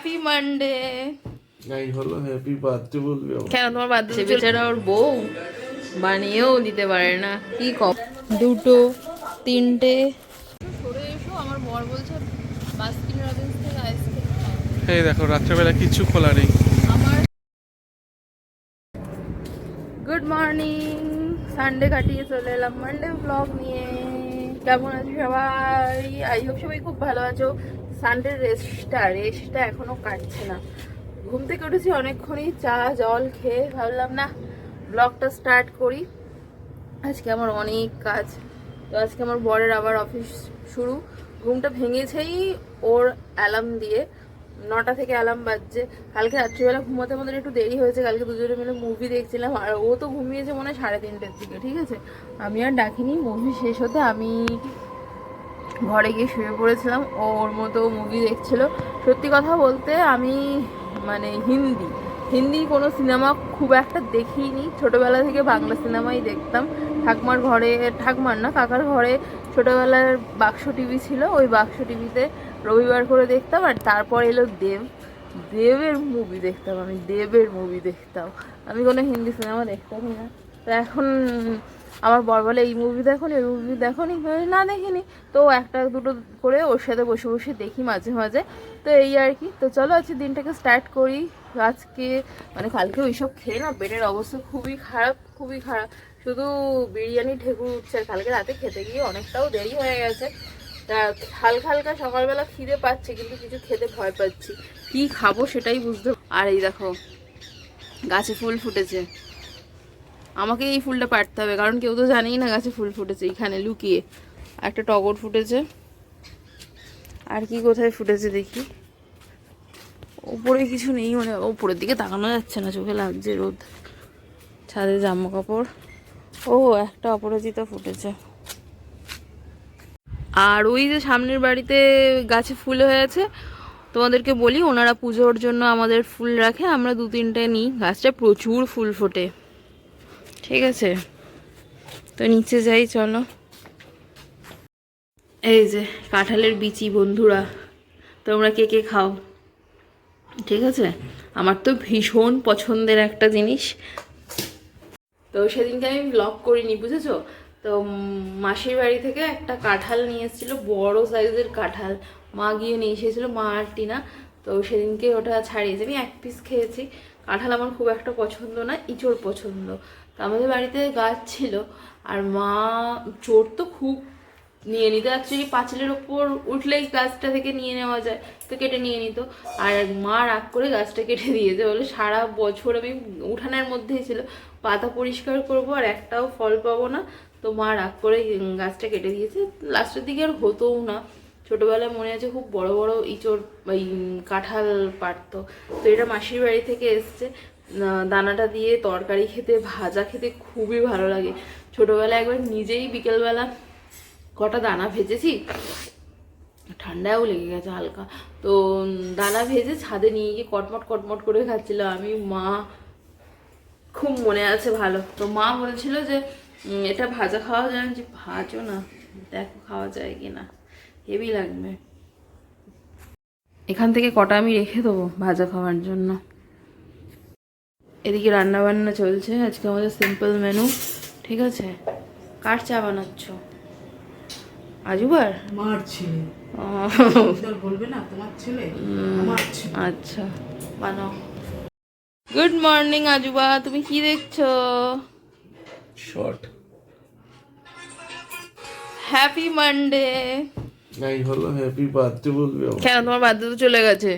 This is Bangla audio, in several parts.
হ্যাপি মানডে এই হলো হ্যাপি বার্থডে বলবি কেন? তোমার বার্থডে বেচারা ওর বউ। বানিয়েও দিতে পারে না। কি কম? দুটো তিনটে। সরে এসো আমার বর বলছে বাস্কিন রবিন্স থেকে আইসক্রিম এই দেখো রাত্রেবেলা কিছু খোলা নেই। আমার গুড মর্নিং সানডে কাটিয়ে চলে এলাম। মানডে ব্লগ নিয়ে। কেমন আছো সবাই? আই হোপ সবাই খুব ভালো আছো। সানডে রেস্টটা রেস্টটা এখনও কাটছে না। ঘুম থেকে উঠেছি অনেকক্ষণই, চা, জল খেয়ে ভাবলাম না ব্লগটা স্টার্ট করি। আজকে আমার অনেক কাজ। তো আজকে আমার বরের আবার অফিস শুরু। ঘুমটা ভেঙেছেই ওর অ্যালার্ম দিয়ে। নটা থেকে অ্যালার্ম বাজছে। কালকে রাত্রিবেলা ঘুমাতে আমাদের একটু দেরি হয়েছে। কালকে দুজনে মিলে মুভি দেখছিলাম। আর ও তো ঘুমিয়েছে মনে হয় সাড়ে তিনটের দিকে, ঠিক আছে? আমি আর ডাকিনি মুভি শেষ হতে আমি ঘরে গিয়ে শুয়ে পড়েছিলাম। ও ওর মতো মুভি দেখছিল। সত্যি কথা বলতে আমি মানে হিন্দি হিন্দি কোনো সিনেমা খুব একটা দেখিনি। ছোটোবেলা থেকে বাংলা সিনেমাই দেখতাম। ঠাকমার ঘরে, ঠাকমার না, কাকার ঘরে ছোটোবেলার বাক্স টিভি ছিল। ওই বাক্স টিভিতে রবিবার করে দেখতাম আর তারপর এলো দেব। দেবের মুভি দেখতাম আমি, দেবের মুভি দেখতাম। আমি কোনো হিন্দি সিনেমা দেখতামই না। তো এখন আমার বর বলে, এই মুভি দেখো এই মুভি দেখো নি? দেখিনি। তো একটা দুটো করে ওর সাথে বসে বসে দেখি মাঝে মাঝে। তো এই আর কি। তো চলো আজকে দিনটাকে স্টার্ট করি। আজকে মানে কালকে ওইসব খেয়ে না পেটের অবস্থা খুবই খারাপ খুবই খারাপ। শুধু বিরিয়ানি ঠেকুর উঠছে আর কালকে রাতে খেতে গিয়ে অনেকটাও দেরি হয়ে গেছে। হালকা হালকা সকালবেলা খিদে পাচ্ছে, কিন্তু কিছু খেতে ভয় পাচ্ছি। কি খাব সেটাই বুঝতে আর এই দেখো, গাছে ফুল ফুটেছে। আমাকে এই ফুলটা পাড়তে হবে, কারণ কেউ তো জানেই না গাছে ফুল ফুটেছে, এখানে লুকিয়ে। একটা টগর ফুটেছে। আর কি কোথায় ফুটেছে দেখি? ওপরে কিছু নেই মানে ওপরের দিকে তাকানো যাচ্ছে না, চোখে লাগছে রোদ। ছাদে জামা কাপড়। ও, একটা অপরাজিতা ফুটেছে। আর ওই যে সামনের বাড়িতে গাছে ফুল হয়েছে তোমাদেরকে বলি, ওনারা পুজোর জন্য আমাদের ফুল রাখে, আমরা দু তিনটে নিই। গাছটা প্রচুর ফুল ফোটে। ঠিক আছে। তো নিচে যাই, চলো। এই যে, কাঁঠালের বিচি, বন্ধুরা। তোমরা কে কে খাও? ঠিক আছে? আমার তো ভীষণ পছন্দের একটা জিনিস। তো সেদিনকে আমি ব্লগ করিনি, বুঝেছ? তো মাসির বাড়ি থেকে একটা কাঁঠাল নিয়ে এসেছিল, বড় সাইজের কাঁঠাল। মা গিয়ে নিয়ে এসেছিল, মা আর টিনা। তো সেদিনকে ওটা ছাড়িয়েছে। আমি এক পিস খেয়েছি। কাঁঠাল আমার খুব একটা পছন্দ না, ইঁচড় পছন্দ। আমাদের বাড়িতে গাছ ছিল, আর মা চোর তো খুব নিয়ে নিত। অ্যাকচুয়ালি পাঁচিলের ওপর উঠলেই গাছটা থেকে নিয়ে নেওয়া যায়, তো কেটে নিয়ে নিত। আর মা রাগ করে গাছটা কেটে দিয়েছে বলে সারা বছর আমি উঠানের মধ্যেই ছিল। পাতা পরিষ্কার করব আর একটাও ফল পাবো না, তো মা রাগ করে গাছটা কেটে দিয়েছে। লাস্টের দিকে আর হতোও না। ছোটোবেলায় মনে আছে খুব বড় বড় ইঁচড় ওই কাঁঠাল পারতো তো এটা মাসির বাড়ি থেকে এসছে। দানাটা দিয়ে তরকারি খেতে, ভাজা খেতে খুবই ভালো লাগে। ছোটবেলায় একবার নিজেই বিকেলবেলা কটা দানা ভেজেছি, ঠান্ডাও লেগে গেছে হালকা। তো দানা ভেজে ছাদে নিয়ে গিয়ে কটমট কটমট করে খাচ্ছিল। আমি, মা, খুব মনে আছে ভালো। তো মা বলছিল যে এটা ভাজা খাওয়া যায়? যে ভাজো না। দেখো খাওয়া যায় কি না হেভি লাগবে। এখান থেকে কটা আমি রেখে দেবো ভাজা খাওয়ার জন্য। এদিকে রান্না বান্না চলছে। আজকে আমাদের সিম্পল মেনু ঠিক আছে? কার চা বানাচ্ছ? আজুবার? মার ছেলে। বলবে না তোমার ছেলে? আচ্ছা বানাও। গুড মর্নিং আজুবা তুমি কি দেখছ? শর্ট হ্যাপি মানডে এই হলো হ্যাপি বার্থডে বলবি কেন তোমার বার্থডে তো চলে গেছে।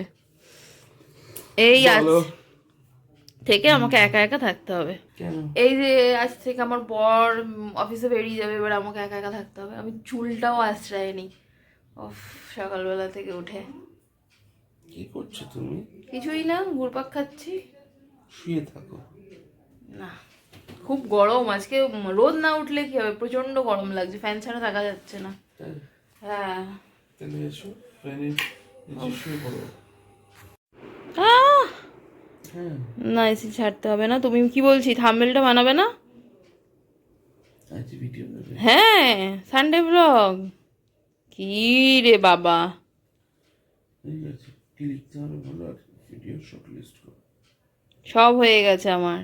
এই আজ। থেকে আমাকে একা একা থাকতে হবে। এই যে আজ থেকে আমার বর অফিসে বেরিয়ে যাবে এবার আমাকে একা একা থাকতে হবে। আমি চুলটাও আশ্রয় নি ওফ সকালবেলা থেকে উঠে। কি করছ তুমি? কিছুই না ঘুরপাক খাচ্ছি। শুয়ে থাকো। না খুব গরম। আজকে রোদ না উঠলে কি হবে? প্রচণ্ড গরম লাগছে। ফ্যান ছাড়া থাকা যাচ্ছে না। হ্যাঁ। তাহলে এসো ফ্যানে শুয়ে পড়ো। আহ! না এসি ছাড়তে হবে না। তুমি কি বলছি থাম্বেলটা বানাবে না? হ্যাঁ সানডে ব্লগ কি রে বাবা। সব হয়ে গেছে আমার।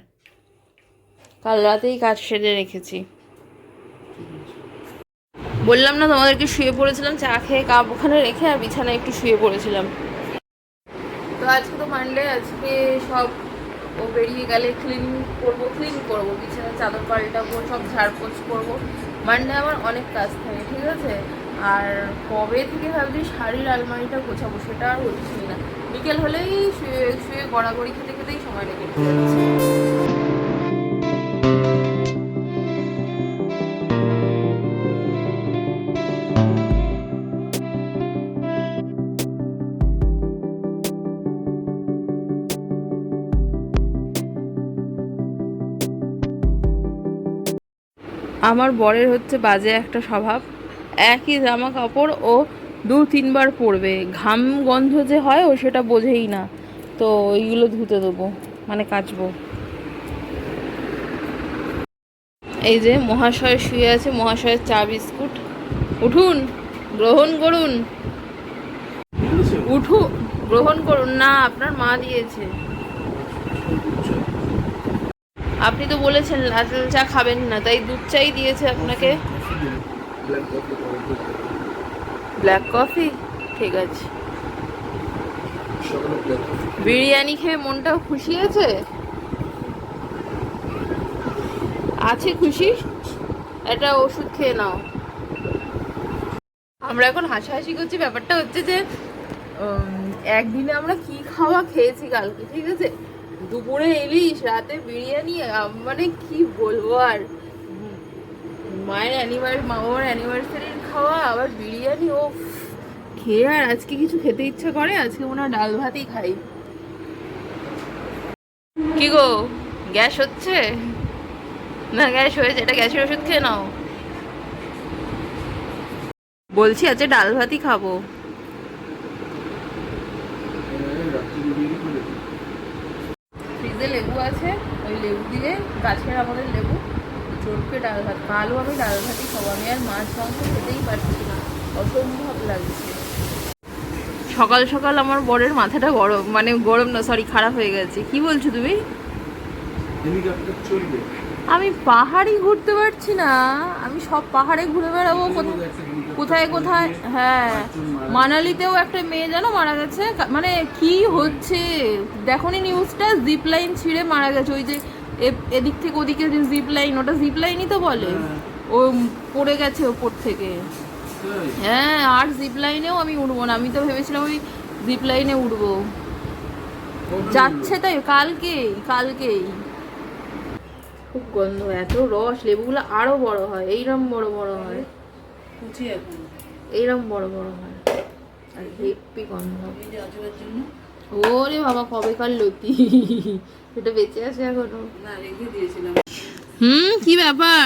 কাল রাতেই কাজ সেরে রেখেছি। বললাম না তোমাদেরকে শুয়ে পড়েছিলাম, চা খেয়ে কাপ ওখানে রেখে আর বিছানায় একটু শুয়ে পড়েছিলাম। আজকে তো মানডে আজকে সব ও বেরিয়ে গেলে ক্লিন করব ক্লিন করব। বিছানা চাদর পাল্টাবো সব ঝাড়পোছ করব। মানডে আমার অনেক কাজ থাকে, ঠিক আছে? আর কবে থেকে ভাবছি শাড়ির আলমারিটা গোছাবো সেটা আর হচ্ছেই না। বিকেল হলেই শুয়ে শুয়ে গড়াগড়ি খেতে খেতেই সময় লেগে যাচ্ছে আমার বরের হচ্ছে বাজে একটা স্বভাব। একই জামা কাপড় ও দু তিনবার পরবে। ঘাম গন্ধ যে হয় ও সেটা বোঝেই না। তো এইগুলো ধুতে দেবো মানে কাচবো। এই যে মহাশয় শুয়ে আছে মহাশয়ের চা বিস্কুট। উঠুন গ্রহণ করুন। উঠু গ্রহণ করুন। না আপনার মা দিয়েছে। আপনি তো বলেছেন লাল চা খাবেন না, তাই দুধ চাই দিয়েছে আপনাকে। ব্ল্যাক কফি ঠিক আছে। বিরিয়ানি খেয়ে মনটাও খুশি আছে? আছে খুশি? একটা ওষুধ খেয়ে নাও। আমরা এখন হাসাহাসি করছি, ব্যাপারটা হচ্ছে যে একদিনে আমরা কি খাওয়া খেয়েছি কালকে, ঠিক আছে? দুপুরে ইলিশ, রাতে বিরিয়ানি মানে কি বলব আর? মায়ের অ্যানিভার্সারি মামার অ্যানিভার্সারির খাওয়া, আবার বিরিয়ানি ও খেয়ে আর আজকে কিছু খেতে ইচ্ছা করে? আজকে মনে হয় ডাল ভাতই খাই। কি গো, গ্যাস হচ্ছে? না, গ্যাস হয়েছে। এটা গ্যাসের ওষুধ খেয়ে নাও। বলছি আজকে ডাল ভাতই খাব রাত্রি বিরিয়ানি করে দিই। ফ্রিজে লেবু আছে ওই লেবু দিয়ে গাছের আমাদের লেবু চটকে ডাল ভাত কালও আমি ডাল ভাতই খাব। আমি আর মাছ মাংস খেতেই পারছি না। অসম্ভব লাগছে। সকাল সকাল আমার বরের মাথাটা গরম মানে গরম না সরি খারাপ হয়ে গেছে। কি বলছো তুমি? আমি পাহাড়ই ঘুরতে পারছি না। আমি সব পাহাড়ে ঘুরে বেড়াবো। কোথায় কোথায়? কোথায় হ্যাঁ। মানালিতেও একটা মেয়ে যেন মারা গেছে? মানে কি হচ্ছে? দেখোনি নিউজটা জিপ লাইন ছিঁড়ে মারা গেছে। ওই যে এদিক থেকে ওদিকে যে জিপ লাইন ওটা জিপ লাইনই তো বলে। হ্যাঁ। ও পড়ে গেছে ওপর থেকে। হ্যাঁ আর জিপ লাইনেও আমি উঠবো না। আমি তো ভেবেছিলাম ওই জিপ লাইনে উঠবো যাচ্ছে তাই কালকেই কালকেই। খুব গন্ধ এত রস লেবুগুলো আরও বড় হয় এইরকম বড় বড় হয়। এইরকম বড় বড় হয়। আর হেপি গন্ধ। ওরে বাবা কবেকার লতি? এটা বেঁচে আছে এখনও। দিয়েছিলাম। হুম কি ব্যাপার?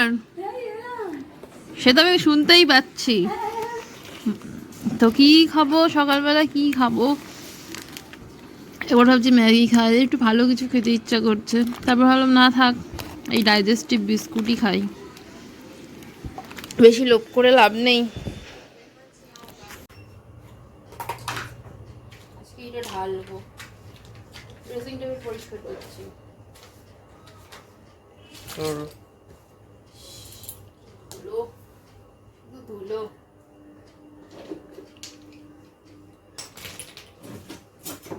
সে তো আমি শুনতেই পাচ্ছি। তো কি খাব? সকালবেলা কি খাব? এবার ভাবছি ম্যাগি খাই। একটু ভালো কিছু খেতে ইচ্ছা করছে। তারপর ভাবলাম না থাক এই ডাইজেস্টিভ বিস্কুটই খাই। বেশি লোভ করে লাভ নেই আজকে এটা ঢালবো ড্রেসিং টেবিল করছি। করো। ধুলো। ধুলো।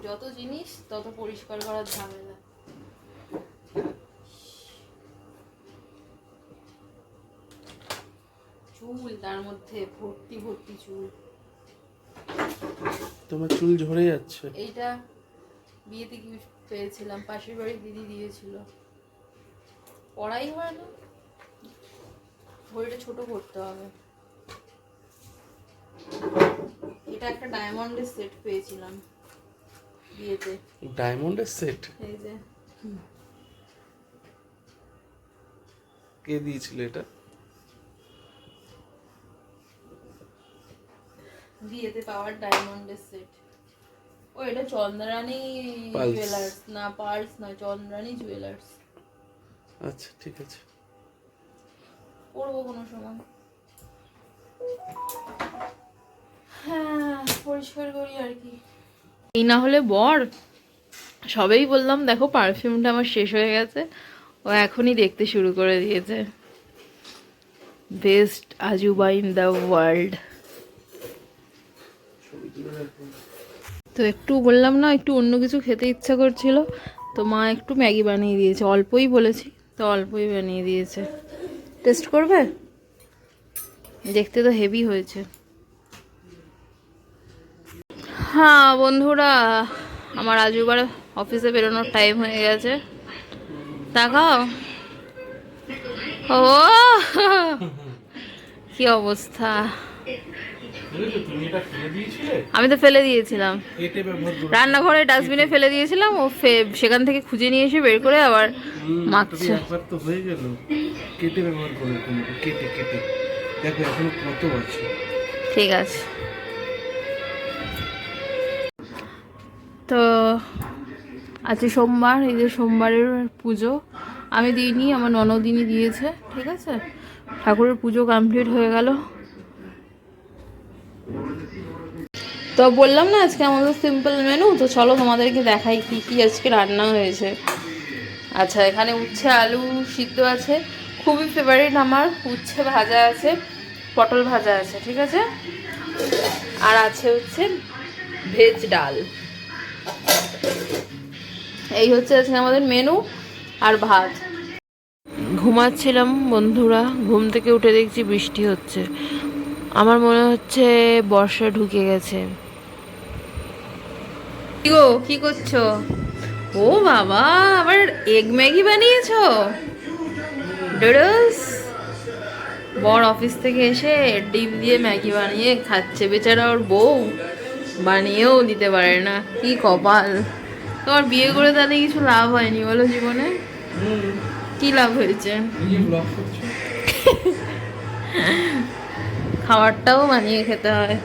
যত জিনিস তত পরিষ্কার করার ঝামেলা। চুল তার মধ্যে ভর্তি ভর্তি চুল। তোমার চুল ঝরে যাচ্ছে। এইটা বিয়েতে গিফট পেয়েছিলাম পাশের বাড়ির দিদি দিয়েছিল। পড়াই হয় না। ঘড়িটা ছোট করতে হবে। এটা একটা ডায়মন্ডের সেট পেয়েছিলাম বিয়েতে। ডায়মন্ডের সেট এই যে। কে দিয়েছিল এটা? বিয়েতে পাওয়ার ডায়মন্ডের সেট ও এটা চন্দ্রানী জুয়েলার্স না পার্লস না চন্দ্রানী জুয়েলার্স আচ্ছা ঠিক আছে। পড়ব কোনো সময়। হ্যাঁ পরিষ্কার করি আর কি। এই না হলে বর সবেই বললাম দেখো পারফিউমটা আমার শেষ হয়ে গেছে। ও এখনই দেখতে শুরু করে দিয়েছে। বেস্ট আজুবা ইন দ্য ওয়ার্ল্ড তো একটু বললাম না একটু অন্য কিছু খেতে ইচ্ছা করছিল। তো মা একটু ম্যাগি বানিয়ে দিয়েছে অল্পই বলেছি তো অল্পই বানিয়ে দিয়েছে। টেস্ট করবে? দেখতে তো হেভি হয়েছে। হ্যাঁ বন্ধুরা আমার আজুবার অফিসে বেরোনোর টাইম হয়ে গেছে। তাকাও ও! কি অবস্থা। আমি তো ফেলে দিয়েছিলাম। রান্নাঘরে ডাস্টবিনে ফেলে দিয়েছিলাম ও সেখান থেকে খুঁজে নিয়ে এসে বের করে আবার মাখছে। একবার তো হয়ে গেল। কেটে ব্যবহার করো কেটে কেটে। দেখো এখনও কত আছে। ঠিক আছে। তো আজকে সোমবার এই যে সোমবারের পুজো। আমি দিইনি আমার ননদিনী দিয়েছে ঠিক আছে? ঠাকুরের পুজো কমপ্লিট হয়ে গেল। তো বললাম না আজকে আমাদের সিম্পল মেনু তো চলো তোমাদেরকে দেখাই কি কি আজকে রান্না হয়েছে। আচ্ছা এখানে উচ্ছে, আলু সিদ্ধ আছে। খুবই ফেভারিট আমার, উচ্ছে ভাজা আছে, পটল ভাজা আছে, ঠিক আছে? আর আছে হচ্ছে ভেজ ডাল। এই হচ্ছে আজকে আমাদের মেনু আর ভাত। ঘুমাচ্ছিলাম বন্ধুরা, ঘুম থেকে উঠে দেখছি বৃষ্টি হচ্ছে। আমার মনে হচ্ছে বর্ষা ঢুকে গেছে। গো, কি করছ? ও বাবা, আবার এগ ম্যাগি বানিয়েছো? ডুডলস বর অফিস থেকে এসে ডিম দিয়ে ম্যাগি বানিয়ে খাচ্ছে বেচারা ওর বউ। বানিয়েও দিতে পারে না, কি কপাল। তোমার বিয়ে করে তাহলে কিছু লাভ হয়নি বলো জীবনে? কি লাভ হয়েছে? খাবারটাও বানিয়ে খেতে হয়।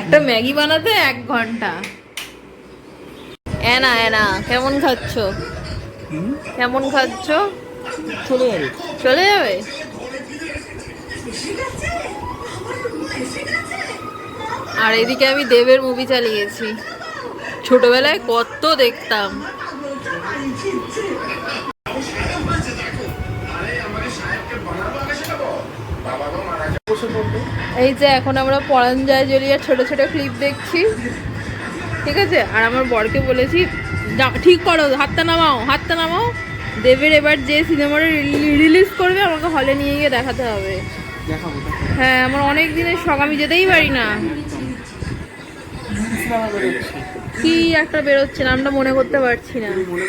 একটা ম্যাগি বানাতে এক ঘণ্টা। এনা এনা কেমন খাচ্ছ? কেমন খাচ্ছ? চলে যাবে। চলে যাবে? আর এদিকে আমি দেবের মুভি চালিয়েছি। ছোটবেলায় কত দেখতাম। এই যে এখন আমরা পরাঞ্জয় জলিয়ার ছোট ছোট ক্লিপ দেখছি। ঠিক আছে? আর আমার বরকে বলেছি যা- ঠিক করো হাতটা নামাও হাতটা নামাও। দেবের এবার যে সিনেমাটা রিলিজ করবে আমাকে হলে নিয়ে গিয়ে দেখাতে হবে। হ্যাঁ আমার অনেক দিনের শখ আমি যেতেই পারি না। কি একটা বেরোচ্ছে নামটা মনে করতে পারছি না। মনে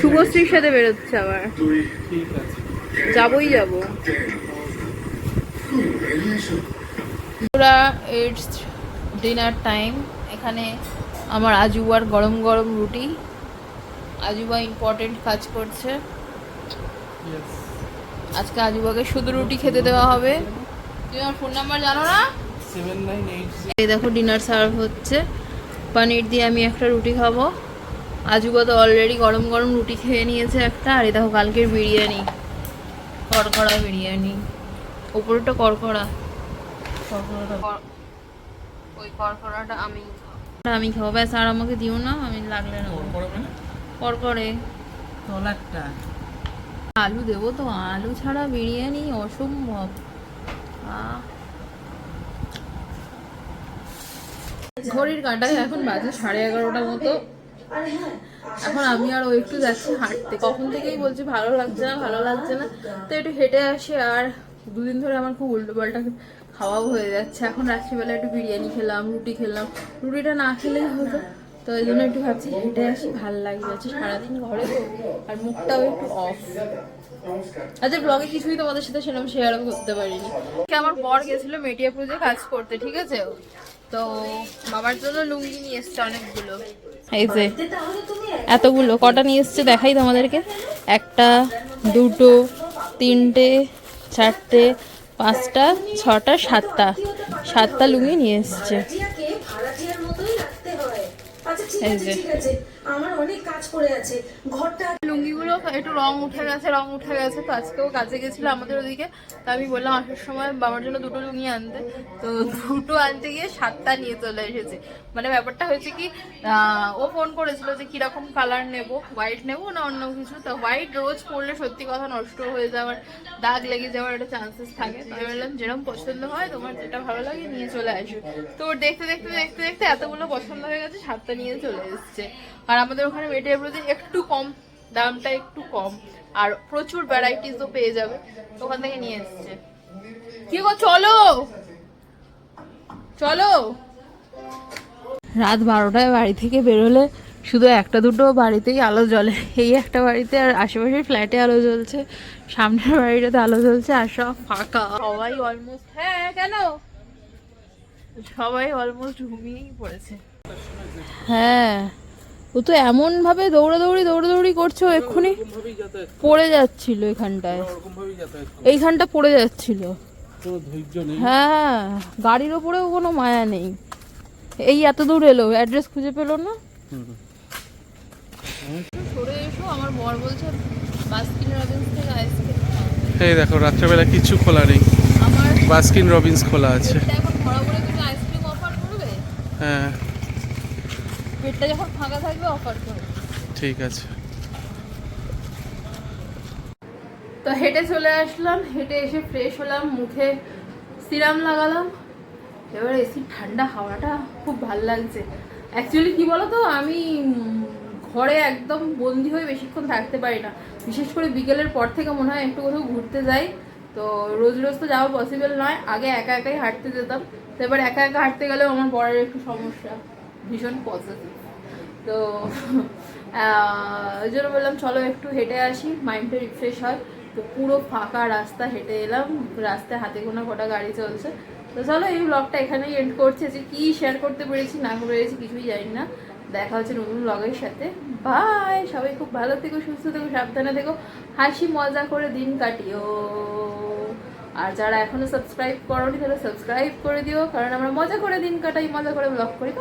শুভশ্রীর সাথে বেরোচ্ছে আবার। ঠিক আছে যাবই যাব ডিনার টাইম এখানে আমার আজুবার গরম গরম রুটি। আজুবা ইম্পর্টেন্ট কাজ করছে। আজকে আজুবাকে শুধু রুটি খেতে দেওয়া হবে। তুমি আমার ফোন নাম্বার জানো না? এই দেখো ডিনার সার্ভ হচ্ছে। পনির দিয়ে আমি একটা রুটি খাব। আজুবা তো অলরেডি গরম গরম রুটি খেয়ে নিয়েছে একটা। আর এই দেখো কালকের বিরিয়ানি। কড়কড়া বিরিয়ানি। ওপরটা কড়কড়া কড়কড়াটা কর- ওই কড়কড়াটা আমি। আমি খাব। ব্যাস আর আমাকে দিও না আমি লাগলে না? তলারটা আলু দেবো তো আলু ছাড়া বিরিয়ানি অসম্ভব। ঘড়ির কাঁটায় এখন বাজে সাড়ে এগারোটা মতো। এখন আমি আর ও একটু যাচ্ছি হাঁটতে। কখন থেকেই বলছি ভালো লাগছে না ভালো লাগছে না। তো একটু হেঁটে আসি আর দুদিন ধরে আমার খুব উল্টো পাল্টা খাওয়াও হয়ে যাচ্ছে। এখন রাত্রিবেলা একটু বিরিয়ানি খেলাম, রুটি খেলাম। রুটিটা না খেলেই হতো। তো এই জন্য একটু ভাবছি হেঁটে আসি, ভালো লাগছে হচ্ছে সারাদিন ঘরে। তো আর মুখটাও একটু অফ আচ্ছা ব্লগে কিছুই তোমাদের সাথে সেরকম শেয়ারও করতে পারিনি। আমার বর গেছিল মেটিয়া পুজো কাজ করতে, ঠিক আছে? তো বাবার জন্য লুঙ্গি নিয়ে এসছে অনেকগুলো। এই যে, এতগুলো, কটা নিয়ে এসছে দেখাই তোমাদেরকে। একটা, দুটো, তিনটে চারটে পাঁচটা ছটা সাতটা। সাতটা লুঙ্গি নিয়ে এসছে। এই যে। অনেক কাজ পড়ে আছে। ঘরটা লুঙ্গিগুলো একটু রং উঠে গেছে, রং উঠে গেছে, তো আজকেও কাজে গেছিল আমাদের ওদিকে। তো আমি বললাম, আসার সময় বাবার জন্য দুটো লুঙ্গি আনতে। তো দুটো আনতে গিয়ে সাতটা নিয়ে চলে এসেছে। মানে ব্যাপারটা হয়েছে কি ও ফোন করেছিল যে কীরকম কালার নেব হোয়াইট নেব না অন্য কিছু? তো হোয়াইট রোজ পরলে সত্যি কথা নষ্ট হয়ে যাওয়ার, দাগ লেগে যাওয়ার একটা চান্সেস থাকে। তো আমি বললাম, যেরকম পছন্দ হয় তোমার যেটা ভালো লাগে নিয়ে চলে আসবে তো দেখতে দেখতে দেখতে দেখতে এতগুলো পছন্দ হয়ে গেছে, সাতটা নিয়ে চলে এসেছে। আর আমাদের ওখানে মেটেরিয়াল প্রতি একটু কম দামটা একটু কম। আর প্রচুর ভ্যারাইটিসও পেয়ে যাবে। ওখান থেকে নিয়ে এসছে। কি গো চলো! চলো! রাত বারোটায় বাড়ি থেকে বেরোলে শুধু একটা দুটো বাড়িতেই আলো জ্বলে। এই একটা বাড়িতে আর আশেপাশের ফ্ল্যাটে আলো জ্বলছে সামনের বাড়িটাতে আলো জ্বলছে আর সব ফাঁকা। সবাই অলমোস্ট হ্যাঁ কেন? সবাই অলমোস্ট ঘুমিয়েই পড়েছে। হ্যাঁ। ও তো এমন ভাবে দৌড়াদৌড়ি দৌড়াদৌড়ি করছে ও এক্ষুনি পড়ে যাচ্ছিল এখানটায়। এইখানটা পড়ে যাচ্ছিল। হ্যাঁ গাড়ির ওপরেও কোনো মায়া নেই। এই এত দূর এলো অ্যাড্রেস খুঁজে পেল না? সরে এসো আমার বর বলছে বাস্কিন রবিন্স থেকে আইসক্রিম এই দেখো রাত্রেবেলা কিছু খোলা নেই। আমার বাস্কিন রবিন্স খোলা আছে। এখন ভরে কিছু আইসক্রিম অফার করবে? হ্যাঁ। পেটটা যখন ফাঁকা থাকবে অফার করবে ঠিক আছে। তো হেঁটে চলে আসলাম হেঁটে এসে ফ্রেশ হলাম মুখে সিরাম লাগালাম। এবার এসি ঠান্ডা হাওয়াটা খুব ভালো লাগছে। অ্যাকচুয়ালি কি বলো তো আমি ঘরে একদম বন্দি হয়ে বেশিক্ষণ থাকতে পারি না। বিশেষ করে বিকেলের পর থেকে মনে হয় একটু কোথাও ঘুরতে যাই। তো রোজ রোজ তো যাওয়া পসিবল নয় আগে একা একাই হাঁটতে যেতাম। তো এবার একা একা হাঁটতে গেলেও আমার বরের একটু সমস্যা। ভীষণ পজিটিভ তো ওই জন্য বললাম, চলো একটু হেঁটে আসি মাইন্ডটা রিফ্রেশ হয়। তো পুরো ফাঁকা রাস্তা, হেঁটে এলাম, রাস্তায় হাতে গোনা কটা গাড়ি চলছে। তো চলো, এই ব্লগটা এখানেই এন্ড করছে। যে কী শেয়ার করতে পেরেছি, না পেরেছি, কিছুই জানি না। দেখা হচ্ছে নতুন ব্লগের সাথে। বাই সবাই খুব ভালো থেকো, সুস্থ থেকো, সাবধানে থেকো। হাসি মজা করে দিন কাটিও। আর যারা এখনও সাবস্ক্রাইব করোনি তারা সাবস্ক্রাইব করে দিও, কারণ আমরা মজা করে দিন কাটাই, মজা করে ব্লগ করি।